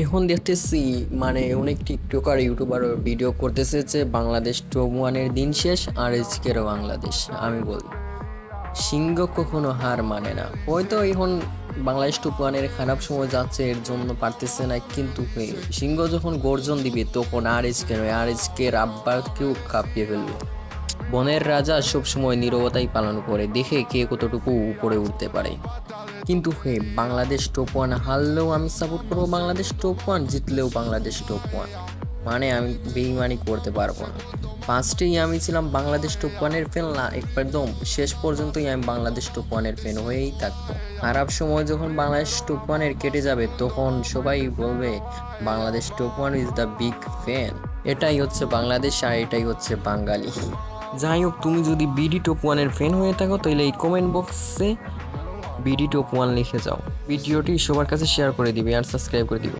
এখন দেখতেছি মানে অনেক টিকটকার ইউটিউবার ভিডিও করতেছে যে বাংলাদেশ টপ ওয়ানের দিন শেষ আর আজকের বাংলাদেশ। আমি বলি, সিংহ কখনো হার মানে না। হয়তো এখন বাংলাদেশ টপ ওয়ানের খারাপ সময় যাচ্ছে, এর জন্য পারতেছে না, কিন্তু সিংহ যখন গর্জন দিবে, তখন আর নয় আর এসকের আব্বাকেও কাঁপিয়ে ফেলবে। বনের রাজা সবসময় নীরবতাই পালন করে, দেখে কে কতটুকু উপরে উঠতে পারে। কিন্তু হে, বাংলাদেশ টপ ওয়ান হারলেও আমি সাপোর্ট করব বাংলাদেশ টপ ওয়ান জিতলেও বাংলাদেশ টপ ওয়ান মানে আমি বেইমানি করতে পারব না। ফার্স্টেই আমি ছিলাম বাংলাদেশ টপ ওয়ানের ফ্যান না একদম শেষ পর্যন্তই আমি বাংলাদেশ টপ ওয়ানের ফ্যান হয়েই থাকব। খারাপ সময় যখন বাংলাদেশ টপ ওয়ানের কেটে যাবে, তখন সবাই বলবে, Bangladesh top one is the big fan এটাই হচ্ছে বাংলাদেশ আর এটাই হচ্ছে বাঙালি। যাই হোক তুমি যদি বিডি টপ ওয়ানের ফ্যান হয়ে থাকো, তাহলে এই কমেন্ট বক্সে বিডি টপ ওয়ান লিখে যাও। ভিডিওটি সবার কাছে শেয়ার করে দিবে আর সাবস্ক্রাইব করে দিবে।